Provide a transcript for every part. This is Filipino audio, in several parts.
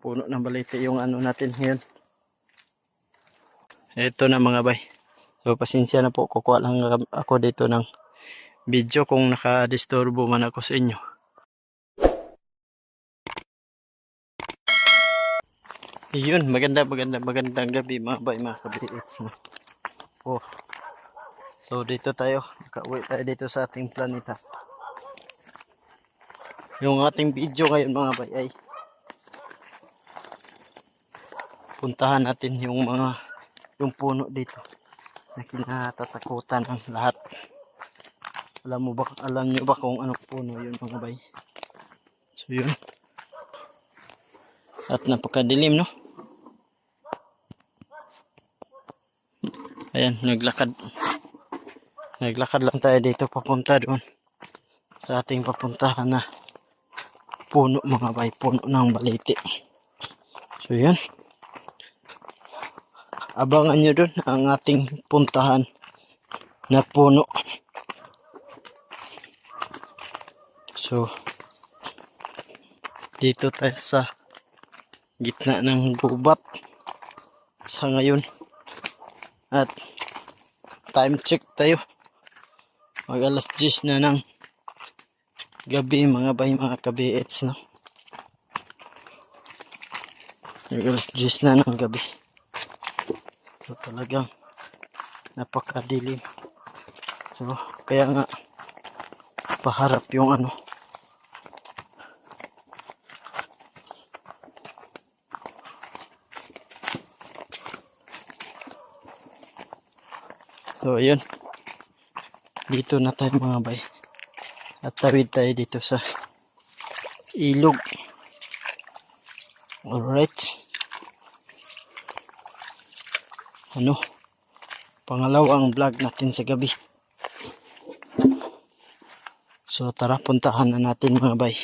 puno ng balite yung ano natin ngayon. Ito na mga bay. So pasensya na po, kukuha lang ako dito ng video kung nakadisturbo man ako sa inyo. Yun, maganda, maganda, magandang gabi mga bay, mga kabiits. Oh. So dito tayo, nakauwi tayo dito sa ating planeta. Yung ating video ngayon mga bay ay puntahan natin yung mga yung puno dito na kinatatakutan ng lahat. Alam mo ba, alam nyo ba kung anong puno yun mga bay? So yun. At napakadilim no? Ayan, naglakad. Naglakad lang tayo dito papunta doon. Sa ating papuntahan na puno mga bay, puno ng baliti. So yun. Abangan nyo doon ang ating puntahan na puno. So, dito tayo sa gitna ng gubat sa ngayon. At time check tayo. Mag alas 10 na ng gabi mga bay mga kabiets no. Mag alas 10 na ng gabi. So talagang napakadilim. So kaya nga paharap yung ano So, ayun. Dito na tayo mga bay. At tawid tayo dito sa ilog. Alright. Ano? Pangalawang vlog natin sa gabi. So, tara puntahan na natin mga bay.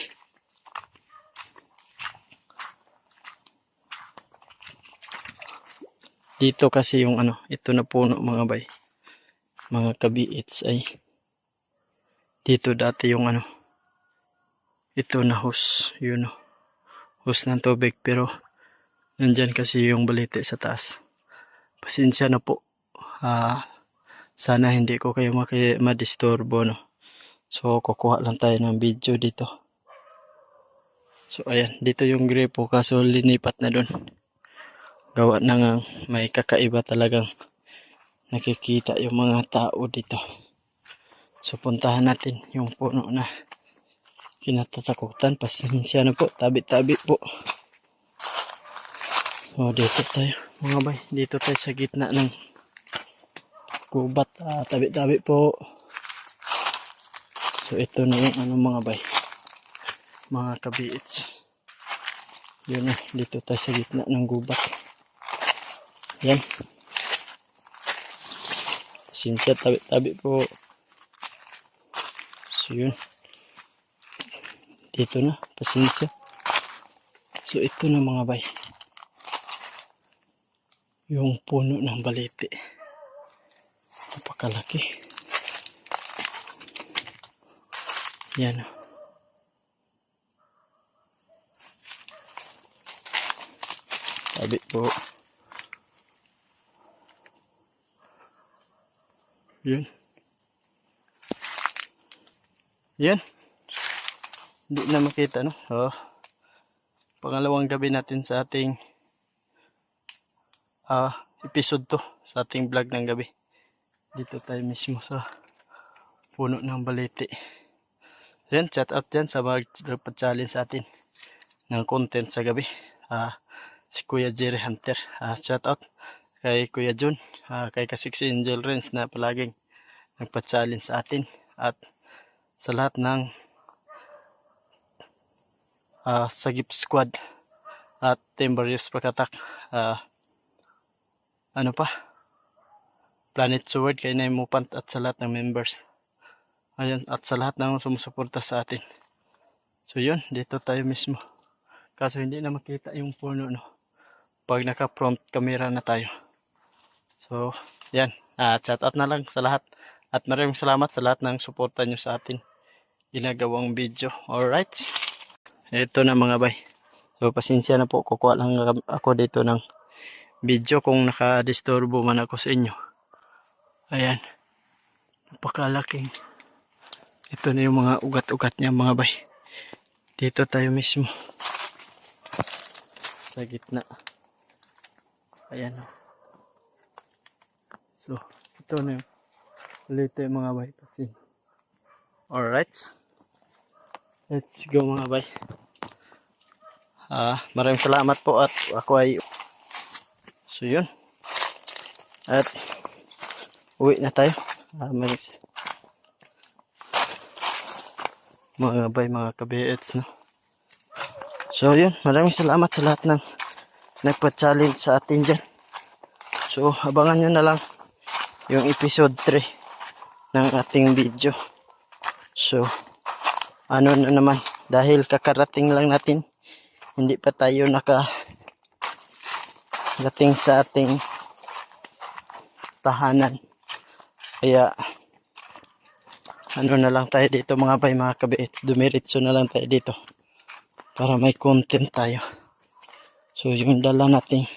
Dito kasi yung ano, ito na puno mga bay mga kabiits ay dito dati yung ano ito na hose yun o hose ng tubig pero nandyan kasi yung balite sa taas pasensya na po. Ah, sana hindi ko kayo madisturbo no? So kukuha lang tayo ng video dito. So ayan. Dito yung gripo kaso linipat na dun. Gawa na nga may kakaiba talagang nakikita yung mga tao dito. So puntahan natin yung puno na kinatatakutan. Pasensya na po, tabi-tabi po. So dito tayo mga bay, dito tayo sa gitna ng gubat. Ah, tabi-tabi po. So ito na yung ano mga bay, mga kabiits. Yun na, dito tayo sa gitna ng gubat. Yan. Pasensya, tabi-tabi po. So, yun. Dito na, pasensya. So, ito na mga bay. Yung puno ng balete. Napakalaki. Yan. oh. Tabi po. Yun. Yan. Hindi na makita, no? Oh. Pangalawang gabi natin sa ating ah episode to sa ating vlog ng gabi. Dito tayo mismo sa puno ng balete. Yan, chat out dyan sa mga challenge sa atin ng content sa gabi. Ah, si Kuya Jerry Hunter. Ah, shout out kay Kuya Jun, ah, kay Kasix Angel Rens na palaging nagpa-challenge sa atin at sa lahat ng ah, Sagip Squad at Team Barrios Pakatak ah, ano pa Planet Sword kay Nay Mupant at sa lahat ng members ayun at sa lahat ng sumusuporta sa atin so yun dito tayo mismo kaso hindi na makita yung puno no pag naka front camera na tayo So, yan. Ah, chat out na lang sa lahat. At maraming salamat sa lahat ng suporta nyo sa atin ginagawang video. Alright. Ito na mga bay. So pasensya na po, kukuha lang ako dito ng video kung nakadisturbo man ako sa inyo. Ayan. Napakalaking. Ito na yung mga ugat-ugat niya mga bay. Dito tayo mismo. Sa gitna. Ayan o. So, ito na yung ulit yung mga bay. Kasi. Alright. Let's go mga bay. Ah, maraming salamat po at ako ay So yun. At uwi na tayo. Maraming mga bay, mga kabiets, no? So yun, maraming salamat sa lahat ng nagpa-challenge sa atin dyan. So, abangan nyo na lang yung episode 3 ng ating video. So, ano na naman, dahil kakarating lang natin, hindi pa tayo naka dating sa ating tahanan. Kaya, ano na lang tayo dito mga bay, mga kabiit. Dumiritso na lang tayo dito. Para may content tayo. So, yung dala nating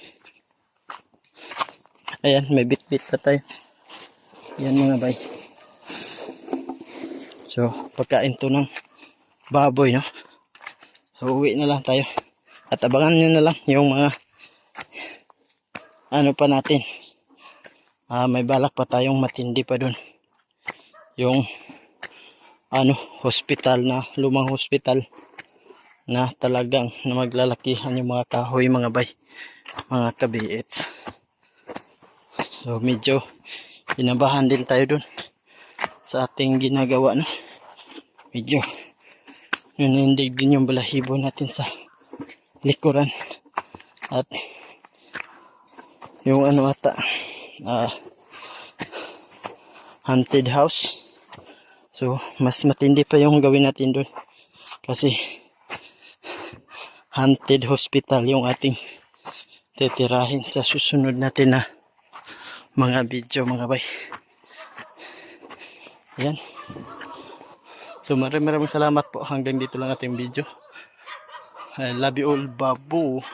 Ayan, may bit-bit pa tayo. Yan mga bay. So, pagkain to ng baboy, no? So, uwi na lang tayo. At abangan nyo na lang yung mga ano pa natin. Ah, may balak pa tayong matindi pa dun. Yung ano, hospital na, lumang hospital na talagang na maglalakihan yung mga kahoy, mga bay, mga kabiits. So, medyo inabahan din tayo dun sa ating ginagawa, no? Medyo nanindig din yung balahibo natin sa likuran at yung ano ata ah haunted house. So mas matindi pa yung gawin natin doon kasi haunted hospital yung ating titirahin sa susunod natin na mga video mga bay. Ayan. So maraming maraming salamat po. Hanggang dito lang ating video. I love you all babu